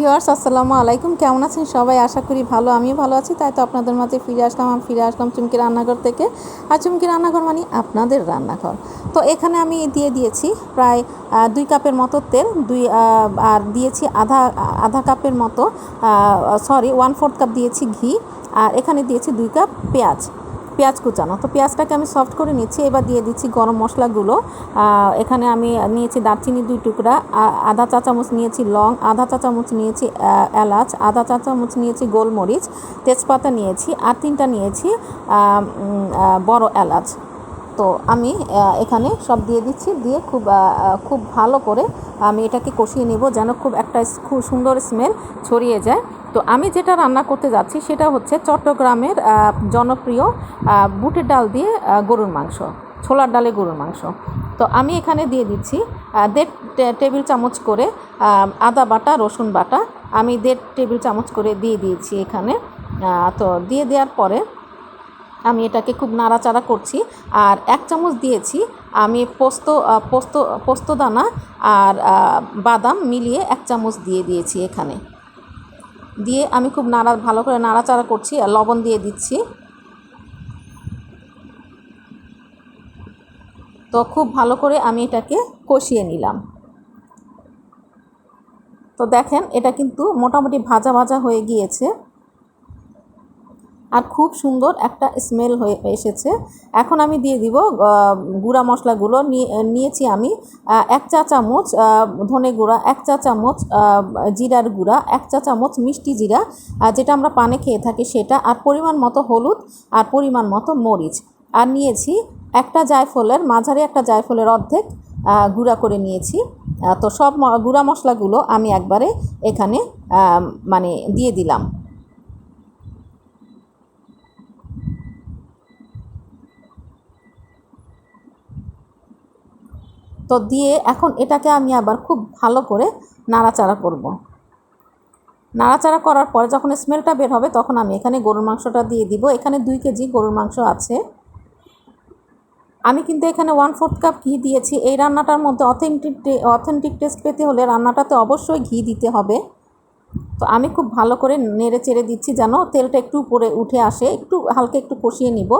Viewers, আসসালামু আলাইকুম। কেমন আছেন সবাই? আশা করি ভালো, আমিও ভালো আছি। তাই তো আপনাদের মাঝে ফিরে আসলাম, আমি ফিরে আসলাম চুমকি রান্নাঘর থেকে। আর চুমকি রান্নাঘর মানে আপনাদের রান্নাঘর। তো এখানে আমি দিয়ে দিয়েছি প্রায় দুই কাপের মতো তেল, দুই আর দিয়েছি আধা আধা কাপের মতো সরি ওয়ান ফোর্থ কাপ দিয়েছি ঘি, আর এখানে দিয়েছি দুই কাপ পেঁয়াজ। পেঁয়াজ কুচানো। তো পেঁয়াজটাকে আমি সফট করে নিচ্ছি, এবার দিয়ে দিচ্ছি গরম মশলাগুলো। এখানে আমি নিয়েছি দারচিনি দুই টুকরা আধা চা চামচ নিয়েছি লং, আধা চা চামচ নিয়েছি এলাচ, আধা চা চামচ নিয়েছি গোলমরিচ, তেজপাতা নিয়েছি, আর তিনটা নিয়েছি বড় এলাচ। তো আমি এখানে সব দিয়ে দিচ্ছি, দিয়ে খুব খুব ভালো করে আমি এটাকে কষিয়ে নেব যেন খুব একটা খুব সুন্দর স্মেল ছড়িয়ে যায়। তো আমি যেটা রান্না করতে যাচ্ছি সেটা হচ্ছে চট্টগ্রামের জনপ্রিয় বুটের ডাল দিয়ে গরুর মাংস, ছোলার ডালে গরুর মাংস। তো আমি এখানে দিয়ে দিচ্ছি দেড় টেবিল চামচ করে আদা বাটা, রসুন বাটা। আমি দেড় টেবিল চামচ করে দিয়ে দিয়েছি এখানে তো দিয়ে দেওয়ার পরে আমি এটাকে খুব নাড়াচাড়া করছি। আর এক চামচ দিয়েছি আমি পোস্ত পোস্ত পোস্তদানা আর বাদাম মিলিয়ে এক চামচ দিয়ে দিয়েছি এখানে। দিয়ে আমি খুব নাড়া, ভালো করে নাড়াচাড়া করছি আর লবণ দিয়ে দিচ্ছি। তো খুব ভালো করে আমি এটাকে কষিয়ে নিলাম। তো দেখেন, এটা কিন্তু মোটামুটি ভাজা ভাজা হয়ে গিয়েছে। আর খুব সুন্দর একটা স্মেল হয়ে এসেছে। এখন আমি দিয়ে দিব গুঁড়া মশলাগুলো নিয়ে, নিয়েছি আমি এক চা চামচ ধনে গুঁড়া, এক চা চামচ জিরার গুঁড়া, এক চা চামচ মিষ্টি জিরা যেটা আমরা পানে খেয়ে থাকি সেটা, আর পরিমাণ মতো হলুদ, আর পরিমাণ মতো মরিচ। আর নিয়েছি একটা জায়ফলের, মাঝারি একটা জায়ফলের অর্ধেক গুঁড়া করে নিয়েছি। তো সব গুঁড়া মশলাগুলো আমি একবারে এখানে মানে দিয়ে দিলাম। তো দিয়ে এখন এটাকে আমি আবার খুব ভালো করে নাড়াচাড়া করব। নাড়াচাড়া করার পরে যখন স্মেলটা বের হবে তখন আমি এখানে গরুর মাংসটা দিয়ে দিব। এখানে দুই কেজি গরুর মাংস আছে। আমি কিন্তু এখানে ওয়ান ফোর্থ কাপ ঘি দিয়েছি। এই রান্নাটার মধ্যে অথেন্টিক অথেন্টিক টেস্ট পেতে হলে রান্নাটাতে অবশ্যই ঘি দিতে হবে। তো আমি খুব ভালো করে নেড়ে চেড়ে দিচ্ছি যেন তেলটা একটু উপরে উঠে আসে। একটু হালকা একটু কষিয়ে নিব।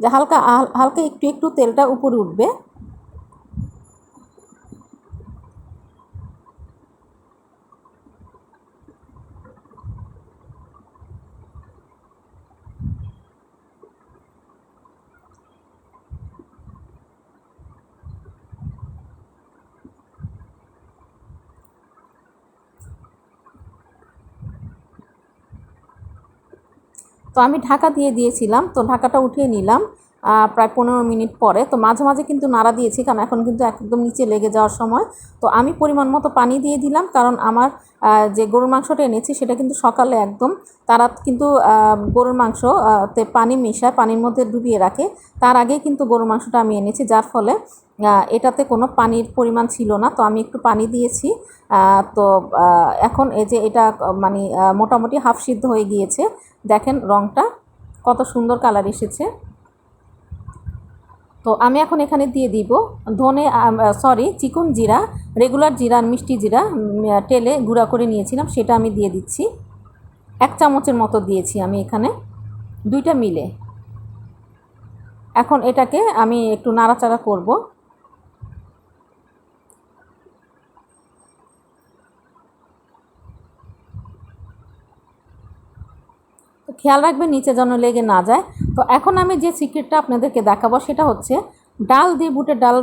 যে হালকা হালকা একটু একটু তেলটা উপরে উঠবে। তো আমি ঢাকা দিয়ে দিয়েছিলাম, তো ঢাকাটা উঠিয়ে নিলাম প্রায় পনেরো মিনিট পরে। তো মাঝে মাঝে কিন্তু নাড়া দিয়েছি, কারণ এখন কিন্তু একদম নিচে লেগে যাওয়ার সময়। তো আমি পরিমাণ মতো পানি দিয়ে দিলাম, কারণ আমার যে গরুর মাংসটা এনেছি সেটা কিন্তু সকালে একদম, তারা কিন্তু গরুর মাংস তে পানি মেশায়, পানির মধ্যে ডুবিয়ে রাখে। তার আগে কিন্তু গরুর মাংসটা আমি এনেছি, যার ফলে এটাতে কোনো পানির পরিমাণ ছিল না। তো আমি একটু পানি দিয়েছি তো এখন এই যে এটা মানে মোটামুটি হাফ সিদ্ধ হয়ে গিয়েছে। দেখেন রংটা, কত সুন্দর কালার এসেছে। তো আমি এখন এখানে দিয়ে দিব ধনে সরি চিকন জিরা রেগুলার জিরা আর মিষ্টি জিরা টেলে গুঁড়া করে নিয়েছিলাম, সেটা আমি দিয়ে দিচ্ছি। এক চামচের মতো দিয়েছি আমি এখানে, দুইটা মিলে। এখন এটাকে আমি একটু নাড়াচাড়া করব। খেয়াল রাখবেন নিচে যেন লেগে না যায়। তো এখন আমি যে সিক্রেটটা আপনাদেরকে দেখাবো সেটা হচ্ছে, ডাল দিয়ে বুটের ডাল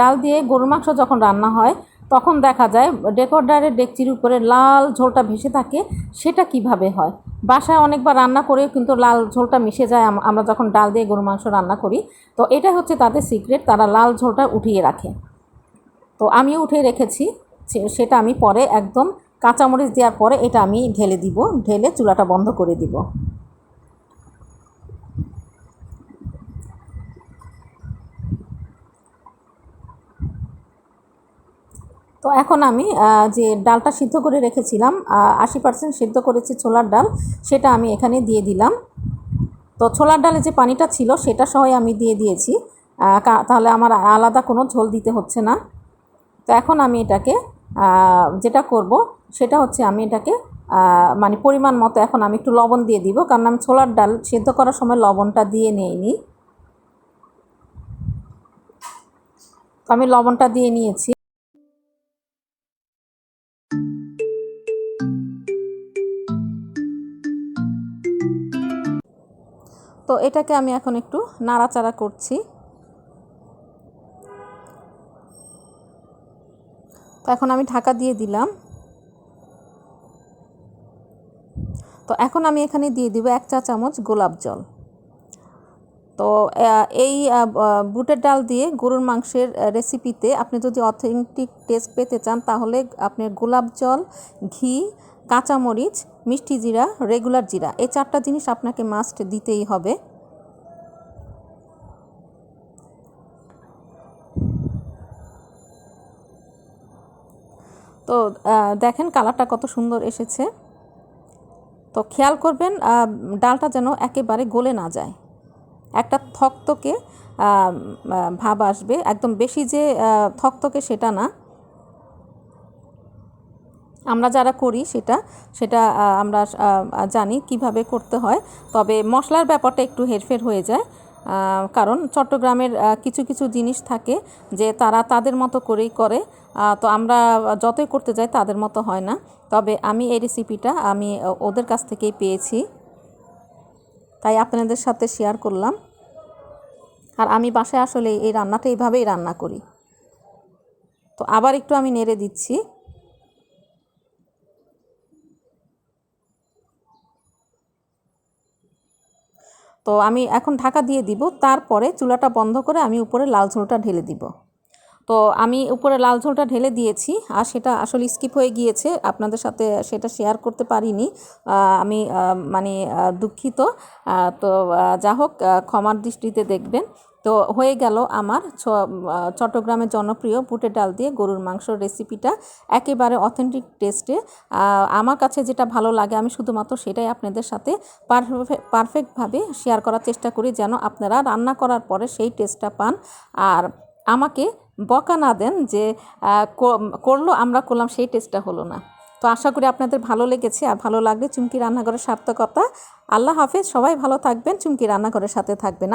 ডাল দিয়ে গরুর মাংস যখন রান্না হয়, তখন দেখা যায় ডেকোডারের ডেকচির উপরে লাল ঝোলটা ভেসে থাকে, সেটা কীভাবে হয়? বাসায় অনেকবার রান্না করেও কিন্তু লাল ঝোলটা মিশে যায় আমরা যখন ডাল দিয়ে গরুর মাংস রান্না করি। তো এটা হচ্ছে তাদের সিক্রেট তারা লাল ঝোলটা উঠিয়ে রাখে। তো আমিও উঠে রেখেছি সেটা আমি পরে একদম কাঁচামরিচ দেওয়ার পরে এটা আমি ঢেলে দিব, ঢেলে চুলাটা বন্ধ করে দিব। তো এখন আমি যে ডালটা সিদ্ধ করে রেখেছিলাম আশি পার্সেন্ট সিদ্ধ করেছি ছোলার ডাল, সেটা আমি এখানে দিয়ে দিলাম। তো ছোলার ডালে যে পানিটা ছিল, সেটা সহই আমি দিয়ে দিয়েছি। তাহলে আমার আলাদা কোনো ঝোল দিতে হচ্ছে না। তো এখন আমি এটাকে যেটা করব, সেটা হচ্ছে আমি এটাকে মানে পরিমাণ মতো এখন আমি একটু লবণ দিয়ে দিব, কারণ আমি ছোলার ডাল সেদ্ধ করার সময় লবণটা দিয়ে নিইনি। তো আমি লবণটা দিয়ে নিয়েছি। তো এটাকে আমি এখন একটু নাড়াচাড়া করছি। তো এখন আমি ঢাকা দিয়ে দিলাম। তো এখন আমি এখানে দিয়ে দিব এক চা চামচ গোলাপ জল। তো এই বুটের ডাল দিয়ে গরুর মাংসের রেসিপিতে আপনি যদি অথেন্টিক টেস্ট পেতে চান, তাহলে আপনি গোলাপ জল, ঘি, কাঁচামরিচ, মিষ্টি জিরা রেগুলার জিরা, এই চারটা জিনিস আপনাকে মাস্ট দিতেই হবে। তো দেখেন কালারটা কত সুন্দর এসেছে। তো খেয়াল করবেন ডালটা যেন একেবারে গলে না যায়। একটা থকতকে ভাব আসবে। একদম বেশি যে থকতকে সেটা না। আমরা যারা করি সেটা সেটা আমরা জানি কীভাবে করতে হয়। তবে মশলার ব্যাপারটা একটু হেরফের হয়ে যায়। কারণ চট্টগ্রামের কিছু কিছু জিনিস থাকে যে তারা তাদের মতো করেই করে। তো আমরা যতই করতে যাই তাদের মতো হয় না। তবে আমি এই রেসিপিটা আমি ওদের কাছ থেকেই পেয়েছি। তাই আপনাদের সাথে শেয়ার করলাম। আর আমি বাসায় আসলে এই রান্নাটা এইভাবেই রান্না করি। তো আবার একটু আমি নেড়ে দিচ্ছি। তো আমি এখন ঢাকা দিয়ে দিব, তারপরে চুলাটা বন্ধ করে আমি উপরে লাল ঝোলটা ঢেলে দিব। তো আমি উপরে লাল ঝোলটা ঢেলে দিয়েছি, আর সেটা আসলে স্কিপ হয়ে গিয়েছে, আপনাদের সাথে সেটা শেয়ার করতে পারিনি। আমি মানে দুঃখিত। তো যা হোক ক্ষমার দৃষ্টিতে দেখবেন। তো হয়ে গেল আমার চট্টগ্রামের জনপ্রিয় বুটের ডাল দিয়ে গরুর মাংসর রেসিপিটা একেবারে অথেন্টিক টেস্টে আমার কাছে যেটা ভালো লাগে, আমি শুধুমাত্র সেটাই আপনাদের সাথে পারফেক্টভাবে শেয়ার করার চেষ্টা করি যেন আপনারা রান্না করার পরে সেই টেস্টটা পান। আর আমাকে বকা না দেন যে করল আমরা করলাম, সেই টেস্টটা হলো না। তো আশা করি আপনাদের ভালো লেগেছে আর ভালো লাগলে চুমকি রান্নাঘরের সার্থকতা। আল্লাহ হাফেজ, সবাই ভালো থাকবেন, চুমকি রান্নাঘরের সাথে থাকবেন।